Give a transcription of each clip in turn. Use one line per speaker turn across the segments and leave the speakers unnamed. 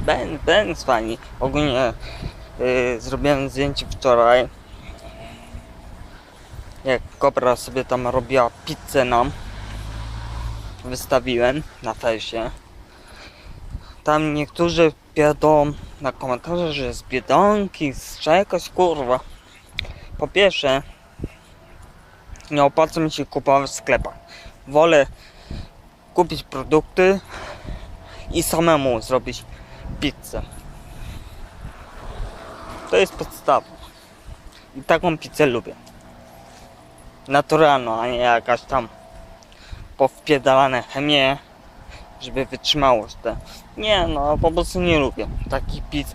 Ben, Ben jest fajny. Ogólnie yy, zrobiłem zdjęcie wczoraj. Jak Kobra sobie tam robiła pizzę nam. Wystawiłem na fejsie. Tam niektórzy piadą na komentarze, że z Biedronki, z czegoś, kurwa. Po pierwsze, nie opłaca mi się kupować w sklepach. Wolę kupić produkty i samemu zrobić pizzę. To jest podstawa. I taką pizzę lubię. Naturalną, a nie jakaś tam powpiedalane chemię, żeby wytrzymałość te. Nie, no po prostu nie lubię takich pizz,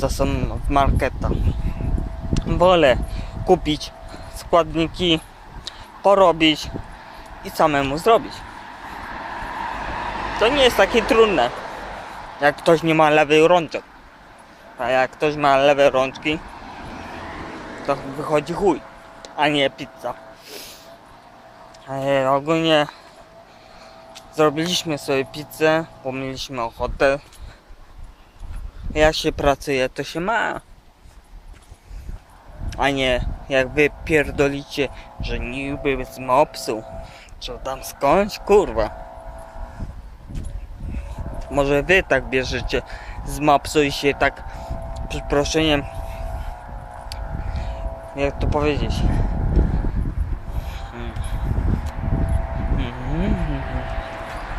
co są w marketach. Wolę kupić składniki, porobić i samemu zrobić. To nie jest takie trudne, jak ktoś nie ma lewej rączek. A jak ktoś ma lewe rączki, to wychodzi chuj, a nie pizza. E, ogólnie zrobiliśmy sobie pizzę, bo mieliśmy ochotę. Jak się pracuje, to się ma. A nie jak wy pierdolicie, że niby z mopsu. Czy tam skądś, kurwa. Może wy tak bierzecie z mopsu i się tak, przeproszeniem, jak to powiedzieć?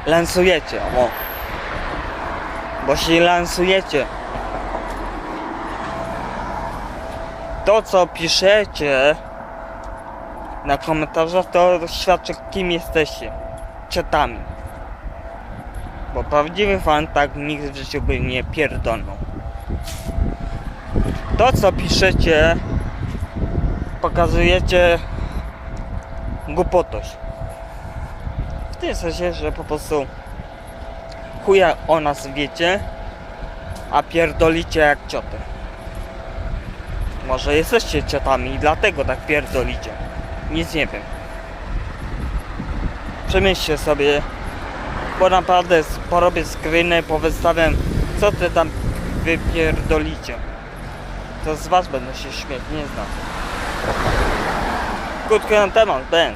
Lansujecie, o. Bo się lansujecie. To co piszecie na komentarzach to świadczy kim jesteście. Ciotami. Bo prawdziwy fan tak nikt w życiu by nie pierdolnął. To co piszecie pokazujecie głupotość. W tym sensie, że po prostu chuja o nas wiecie, a pierdolicie jak cioty. Może jesteście ciotami i dlatego tak pierdolicie. Nic nie wiem. Przemyślcie sobie, bo naprawdę porobię screeny, powystawiam co ty tam wypierdolicie. To z was będę się śmiać, nie znam. Krótko na temat, Ben.